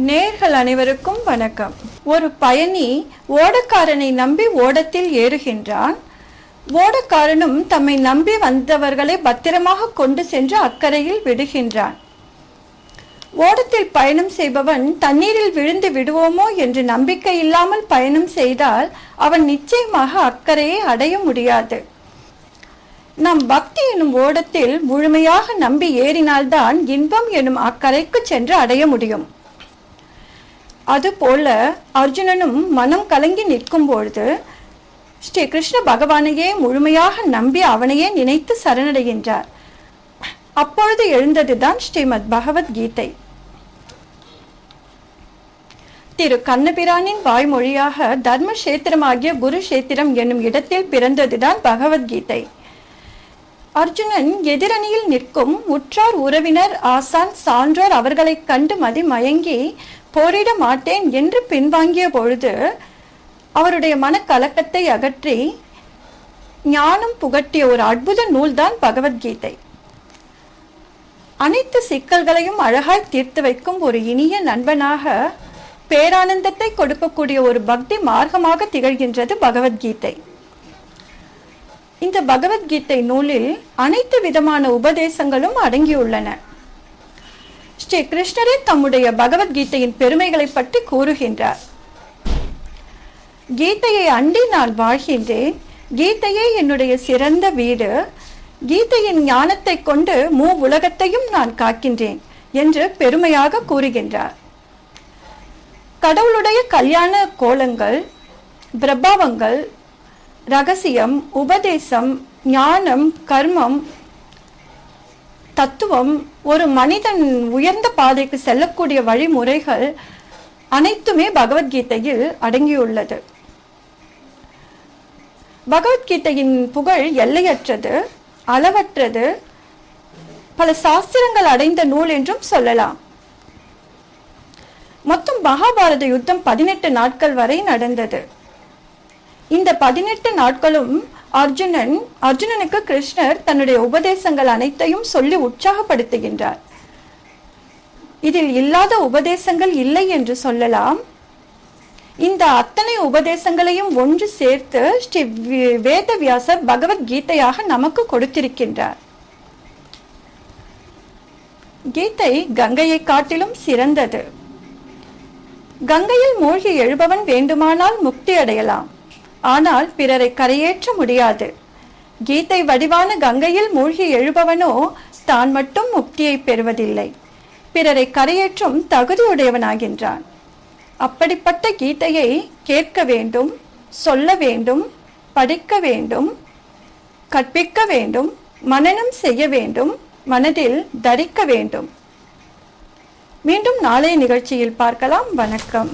நேர்கள் அனைவருக்கும் வணக்கம். ஒரு பயணி ஓடக்காரனை நம்பி ஓடத்தில் ஏறுகின்றான். ஓடக்காரனும் தம்மை நம்பி வந்தவர்களை பத்திரமாக கொண்டு சென்று அக்கறையில் விடுகின்றான். ஓடத்தில் பயணம் செய்பவன் தண்ணீரில் விழுந்து விடுவோமோ என்று நம்பிக்கை இல்லாமல் பயணம் செய்தால் அவன் நிச்சயமாக அக்கறையை அடைய முடியாது. நம் பக்தி எனும் ஓடத்தில் முழுமையாக நம்பி ஏறினால்தான் இன்பம் எனும் அக்கறைக்கு சென்று அடைய முடியும். அதுபோல அர்ஜுனனும் மனம் கலங்கி நிற்கும் பொழுது ஸ்ரீ கிருஷ்ண பகவானையே முழுமையாக நம்பி அவனையே நினைத்து சரணடைகின்றார். அப்பொழுது எழுந்ததுதான் ஸ்ரீமத் பகவத்கீதை. திரு கண்ணபிரானின் வாய்மொழியாக தர்மக்ஷேத்திரமாகிய குருஷேத்திரம் என்னும் இடத்தில் பிறந்ததுதான் பகவத்கீதை. அர்ஜுனன் எதிரணியில் நிற்கும் உற்றார் உறவினர் ஆசான் சான்றோர் அவர்களைக் கண்டு மதிமயங்கி போரிட மாட்டேன் என்று பின்வாங்கிய பொழுது அவருடைய மனக்கலக்கத்தை அகற்றி ஞானம் புகட்டிய ஒரு அற்புத நூல்தான் பகவத்கீதை. அனைத்து சிக்கல்களையும் அழகாய் தீர்த்து வைக்கும் ஒரு இனிய நண்பனாக பேரானந்தத்தை கொடுக்கக்கூடிய ஒரு பக்தி மார்க்கமாக திகழ்கின்றது பகவத்கீதை. இந்த பகவத்கீதை நூலில் அனைத்து விதமான உபதேசங்களும் அடங்கியுள்ளன. ஸ்ரீ கிருஷ்ணரே தம்முடைய பகவத்கீதையின் பெருமைகளை பற்றி கூறுகின்றார். கீதையை அண்டி நான் வாழ்கின்றேன். கீதையே என்னுடைய சிறந்த வீடு. கீதையின் ஞானத்தை கொண்டு மூ உலகத்தையும் நான் காக்கின்றேன் என்று பெருமையாக கூறுகின்றார். கடவுளுடைய கல்யாண கோலங்கள் பிரபாவங்கள் ரகசியம் உபதேசம் ஞானம் கர்மம் தத்துவம் ஒரு மனிதன் உயர்ந்த பாதைக்கு செல்லக்கூடிய வழிமுறைகள் அனைத்துமே பகவத்கீதையில் அடங்கியுள்ளது. பகவத்கீதையின் புகழ் எல்லையற்றது அளவற்றது பல சாஸ்திரங்கள் அடைந்த நூல் என்றும் சொல்லலாம். மொத்தம் மகாபாரத யுத்தம் பதினெட்டு நாட்கள் வரை நடந்தது. இந்த பதினெட்டு நாட்களும் அர்ஜுனன் அர்ஜுனனுக்கு கிருஷ்ணர் தன்னுடைய உபதேசங்கள் அனைத்தையும் சொல்லி உற்சாகப்படுத்துகின்றார். இதில் இல்லாத உபதேசங்கள் இல்லை என்று சொல்லலாம். இந்த அத்தனை உபதேசங்களையும் ஒன்று சேர்த்து ஸ்ரீ வே- வேதவியாசர் பகவத்கீதையாக நமக்கு கொடுத்திருக்கின்றார். கீதை கங்கையை காட்டிலும் சிறந்தது. கங்கையில் மூழ்கி எழுபவன் வேண்டுமானால் முக்தி அடையலாம். ஆனால் பிறரை கரையேற்ற முடியாது. கீதை வடிவான கங்கையில் மூழ்கி எழுபவனோ தான் மட்டும் முக்தியை பெறுவதில்லை. பிறரை கரையேற்றும் தகுதியுடையவனாகின்றான். அப்படிப்பட்ட கீதையை கேட்க வேண்டும் சொல்ல வேண்டும் படிக்க வேண்டும் கற்பிக்க வேண்டும் மனனம் செய்ய வேண்டும் மனதில் தரிக்க வேண்டும். மீண்டும் நாளைய நிகழ்ச்சியில் பார்க்கலாம். வணக்கம்.